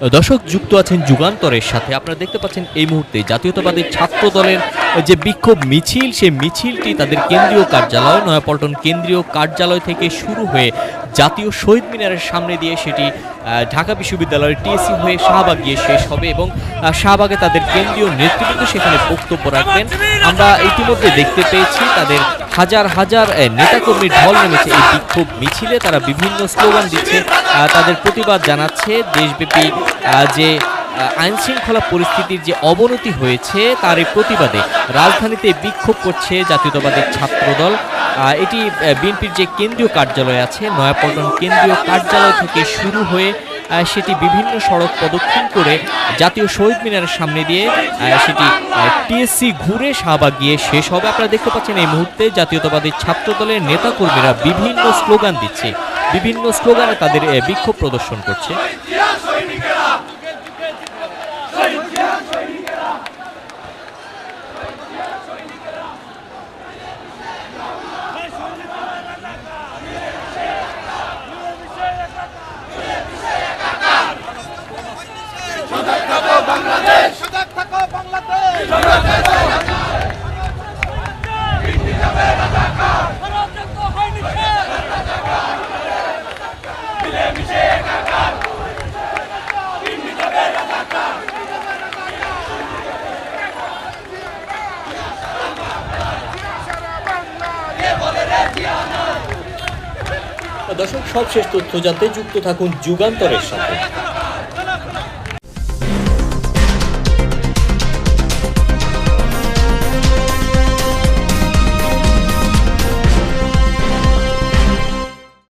দর্শক, যুক্ত আছেন যুগান্তরের সাথে। আপনারা দেখতে পাচ্ছেন এই মুহূর্তে জাতীয়তাবাদী ছাত্র দলের যে বিক্ষোভ মিছিল, সেই মিছিলটি তাদের কেন্দ্রীয় কার্যালয়, নয়াপল্টন কেন্দ্রীয় কার্যালয় থেকে শুরু হয়ে জাতীয় শহীদ মিনারের সামনে দিয়ে সেটি ঢাকা বিশ্ববিদ্যালয়ের টিএসসি হয়ে শাহবাগ গিয়ে শেষ হবে এবং শাহবাগে তাদের কেন্দ্রীয় নেতৃবৃন্দ সেখানে বক্তব্য রাখবেন। আমরা ইতিমধ্যে দেখতে পেয়েছি তাদের হাজার হাজার নেতাকর্মীর ঢল নেমেছে এই বিক্ষোভ মিছিলে। তারা বিভিন্ন স্লোগান দিচ্ছে তাদের প্রতিবাদ জানাচ্ছে। দেশব্যাপী যে আইন শৃঙ্খলা পরিস্থিতির যে অবনতি হয়েছে, তার এই প্রতিবাদে রাজধানীতে বিক্ষোভ করছে জাতীয়তাবাদের ছাত্রদল। এটি বিএনপির যে কেন্দ্রীয় কার্যালয় আছে, নয়াপল্টন কেন্দ্রীয় কার্যালয় থেকে শুরু হয়ে সেটি বিভিন্ন সড়ক প্রদক্ষিণ করে জাতীয় শহীদ মিনারের সামনে দিয়ে সেটি টিএসসি ঘুরে শাহবাগ গিয়ে শেষ হবে। আপনারা দেখতে পাচ্ছেন এই মুহূর্তে জাতীয়তাবাদী ছাত্রদলের নেতাকর্মীরা বিভিন্ন স্লোগান দিচ্ছে। বিভিন্ন স্লোগানে তাদের বিক্ষোভ প্রদর্শন করছে। দর্শক সবশেষ তথ্য জানতে যুক্ত থাকুন যুগান্তরের সাথে।